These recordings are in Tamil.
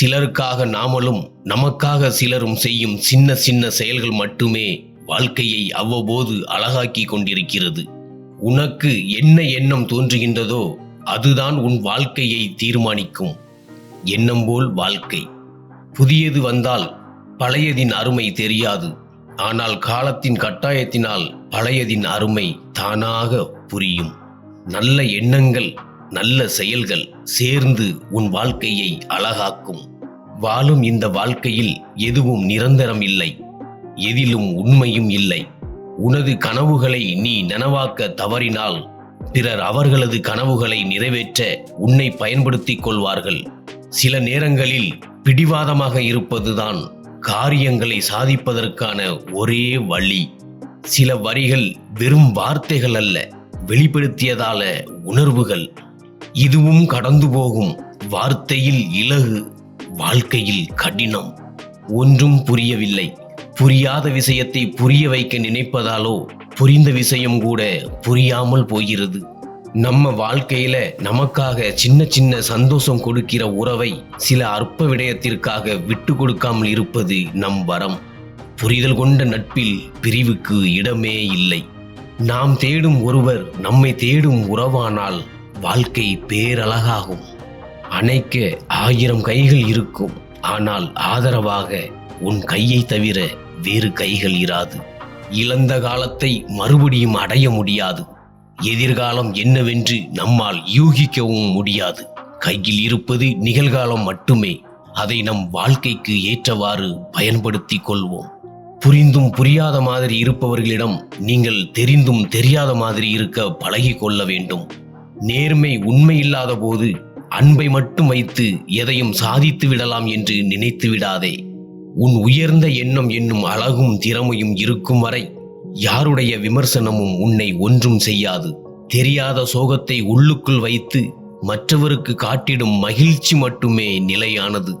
சிலருக்காக நாமளும் நமக்காக சிலரும் செய்யும் சின்ன சின்ன செயல்கள் மட்டுமே வாழ்க்கையை அவ்வப்போது அழகாக்கி கொண்டிருக்கிறது. உனக்கு என்ன எண்ணம் தோன்றுகின்றதோ அதுதான் உன் வாழ்க்கையை தீர்மானிக்கும். எண்ணம் போல் வாழ்க்கை. புதியது வந்தால் பழையதின் அருமை தெரியாது. ஆனால் காலத்தின் கட்டாயத்தினால் பழையதின் அருமை தானாக புரியும். நல்ல எண்ணங்கள் நல்ல செயல்கள் சேர்ந்து உன் வாழ்க்கையை அழகாக்கும். வாழும் இந்த வாழ்க்கையில் எதுவும் நிரந்தரம் இல்லை. எதிலும் உண்மையும் இல்லை. உனது கனவுகளை நீ நனவாக்க தவறினால் பிறர் அவர்களது கனவுகளை நிறைவேற்ற உன்னை பயன்படுத்திக் கொள்வார்கள். சில நேரங்களில் பிடிவாதமாக இருப்பதுதான் காரியங்களை சாதிப்பதற்கான ஒரே வழி. சில வரிகள் வெறும் வார்த்தைகள் அல்ல வெளிப்படுத்தியதால உணர்வுகள். இதுவும் கடந்து போகும். வார்த்தையில் இலகு வாழ்க்கையில் கடினம். ஒன்றும் புரியவில்லை. புரியாத விஷயத்தை புரிய வைக்க நினைப்பதாலோ புரிந்த விஷயம் கூட புரியாமல் போகிறது. நம்ம வாழ்க்கையில நமக்காக சின்ன சின்ன சந்தோஷம் கொடுக்கிற உறவை சில அற்ப விடயத்திற்காக விட்டு கொடுக்காமல் இருப்பது நம் வரம். புரிதல் கொண்ட நட்பில் பிரிவுக்கு இடமே இல்லை. நாம் தேடும் ஒருவர் நம்மை தேடும் உறவானால் வாழ்க்கை பேரழகாகும். அணைக்க ஆயிரம் கைகள் இருக்கும். ஆனால் ஆதரவாக உன் கையை தவிர வேறு கைகள் இராது. இழந்த காலத்தை மறுபடியும் அடைய முடியாது. எதிர்காலம் என்னவென்று நம்மால் யூகிக்கவும் முடியாது. கையில் இருப்பது நிகழ்காலம் மட்டுமே. அதை நம் வாழ்க்கைக்கு ஏற்றவாறு பயன்படுத்திக் கொள்வோம். புரிந்தும் புரியாத மாதிரி இருப்பவர்களிடம் நீங்கள் தெரிந்தும் தெரியாத மாதிரி இருக்க பழகி கொள்ள வேண்டும். நேர்மை உண்மை இல்லாத போது அன்பை மட்டும் வைத்து எதையும் சாதித்து விடலாம் என்று நினைத்து விடாதே. உன் உயர்ந்த எண்ணம் என்னும் அழகும் திறமையும் இருக்கும் வரை யாருடைய விமர்சனமும் உன்னை ஒன்றும் செய்யாது. தெரியாத சோகத்தை உள்ளுக்குள் வைத்து மற்றவருக்கு காட்டிடும் மகிழ்ச்சி மட்டுமே நிலையானது.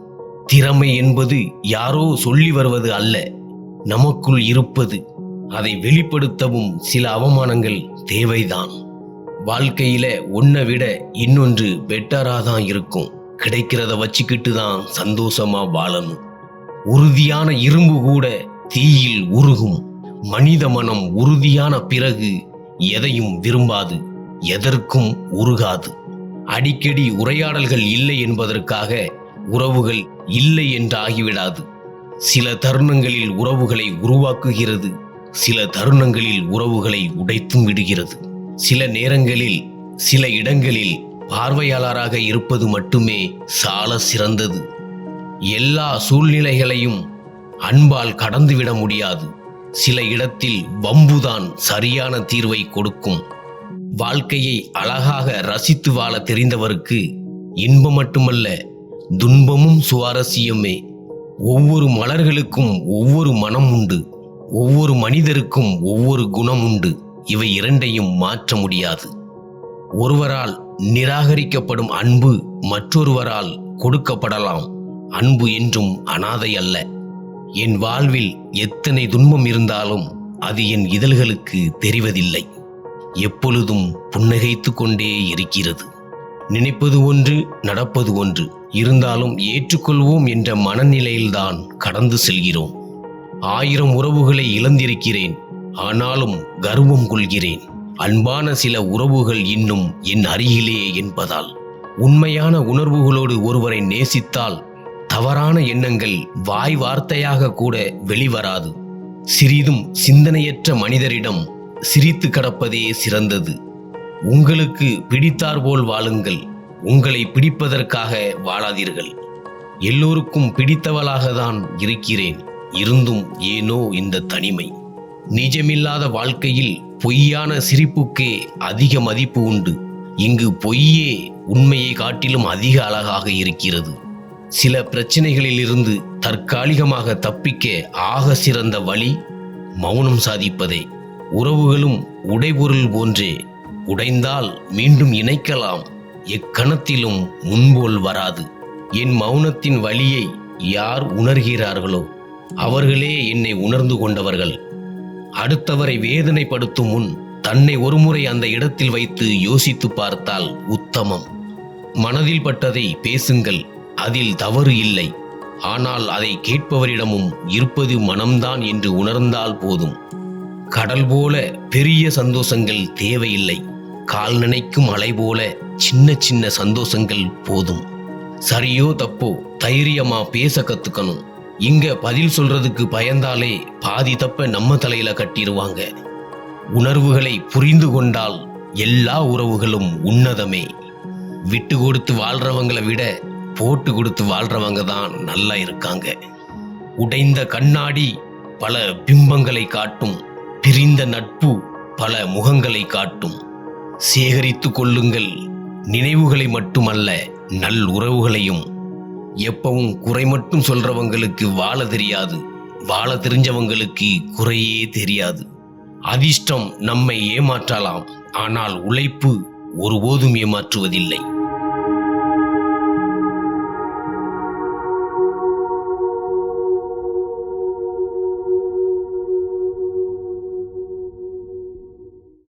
திறமை என்பது யாரோ சொல்லி வருவது அல்ல நமக்குள் இருப்பது. அதை வெளிப்படுத்தவும் சில அவமானங்கள் தேவைதான். வாழ்க்கையில ஒன்றை விட இன்னொன்று பெட்டரா தான் இருக்கும். கிடைக்கிறத வச்சுக்கிட்டு தான் சந்தோஷமா வாழணும். உறுதியான இரும்பு கூட தீயில் உருகும். மனித மனம் உறுதியான பிறகு எதையும் விரும்பாது எதற்கும் உருகாது. அடிக்கடி உரையாடல்கள் இல்லை என்பதற்காக உறவுகள் இல்லை என்று ஆகிவிடாது சில தருணங்களில் உறவுகளை உருவாக்குகிறது சில தருணங்களில் உறவுகளை உடைத்தும் விடுகிறது. சில நேரங்களில் சில இடங்களில் பார்வையாளராக இருப்பது மட்டுமே சால சிறந்தது. எல்லா சூழ்நிலைகளையும் அன்பால் கடந்துவிட முடியாது. சில இடத்தில் வம்புதான் சரியான தீர்வை கொடுக்கும். வாழ்க்கையை அழகாக ரசித்து வாழ தெரிந்தவருக்கு இன்பம் மட்டுமல்ல துன்பமும் சுவாரஸ்யமே. ஒவ்வொரு மலர்களுக்கும் ஒவ்வொரு மனம் உண்டு ஒவ்வொரு மனிதருக்கும் ஒவ்வொரு குணம் உண்டு இவை இரண்டையும் மாற்ற முடியாது. ஒருவரால் நிராகரிக்கப்படும் அன்பு மற்றொருவரால் கொடுக்கப்படலாம். அன்பு என்றும் அனாதை அல்ல. என் வாழ்வில் எத்தனை துன்பம் இருந்தாலும் அது என் இதழ்களுக்கு தெரிவதில்லை. எப்பொழுதும் புன்னகைத்து கொண்டே இருக்கிறது. நினைப்பது ஒன்று நடப்பது ஒன்று. இருந்தாலும் ஏற்றுக்கொள்வோம் என்ற மனநிலையில்தான் கடந்து செல்கிறோம். ஆயிரம் உறவுகளை இழந்திருக்கிறேன். ஆனாலும் கர்வம் கொள்கிறேன். அன்பான சில உறவுகள் இன்னும் என் அருகிலே என்பதால். உண்மையான உணர்வுகளோடு ஒருவரை நேசித்தால் தவறான எண்ணங்கள் வாய் வார்த்தையாக கூட வெளிவராது. சிறிதும் சிந்தனையற்ற மனிதரிடம் சிரித்து கடப்பதே சிறந்தது. உங்களுக்கு பிடித்தார்போல் வாழுங்கள். உங்களை பிடிப்பதற்காக வாழாதீர்கள். எல்லோருக்கும் பிடித்தவளாக தான் இருக்கிறேன். இருந்தும் ஏனோ இந்த தனிமை. நிஜமில்லாத வாழ்க்கையில் பொய்யான சிரிப்புக்கே அதிக மதிப்பு உண்டு. இங்கு பொய்யே உண்மையை காட்டிலும் அதிக அழகாக இருக்கிறது. சில பிரச்சனைகளிலிருந்து தற்காலிகமாக தப்பிக்க ஆக சிறந்த வழி மௌனம் சாதிப்பதே. உறவுகளும் உடைபொருள் போன்றே உடைந்தால் மீண்டும் இணைக்கலாம். எக்கணத்திலும் முன்போல் வராது. என் மௌனத்தின் வழியை யார் உணர்கிறார்களோ அவர்களே என்னை உணர்ந்து கொண்டவர்கள். அடுத்தவரை வேதனைப்படுத்தும் முன் தன்னை ஒருமுறை அந்த இடத்தில் வைத்து யோசித்து பார்த்தால் உத்தமம். மனதில் பட்டதை பேசுங்கள் அதில் தவறு இல்லை. ஆனால் அதை கேட்பவரிடமும் இருப்பது மனம்தான் என்று உணர்ந்தால் போதும். கடல் போல பெரிய சந்தோஷங்கள் தேவையில்லை. கால் நினைக்கும் அலை போல சின்ன சின்ன சந்தோஷங்கள் போதும். சரியோ தப்போ தைரியமா பேச கத்துக்கணும். இங்க பதில் சொல்றதுக்கு பயந்தாலே பாதி தப்ப நம்ம தலையில கட்டிடுவாங்க உணர்வுகளை புரிந்து கொண்டால் எல்லா உறவுகளும் உன்னதமே. விட்டு கொடுத்து வாழ்றவங்களை விட போட்டு கொடுத்து வாழ்றவங்க தான் நல்லா இருக்காங்க. உடைந்த கண்ணாடி பல பிம்பங்களை காட்டும். பிரிந்த நட்பு பல முகங்களை காட்டும். சேகரித்து கொள்ளுங்கள் நினைவுகளை மட்டுமல்ல நல் உறவுகளையும். எப்பவும் குறை மட்டும் சொல்றவங்களுக்கு வாழ தெரியாது. வாழ தெரிஞ்சவங்களுக்கு குறையே தெரியாது. அதிர்ஷ்டம் நம்மை ஏமாற்றலாம். ஆனால் உழைப்பு ஒருபோதும் ஏமாற்றுவதில்லை.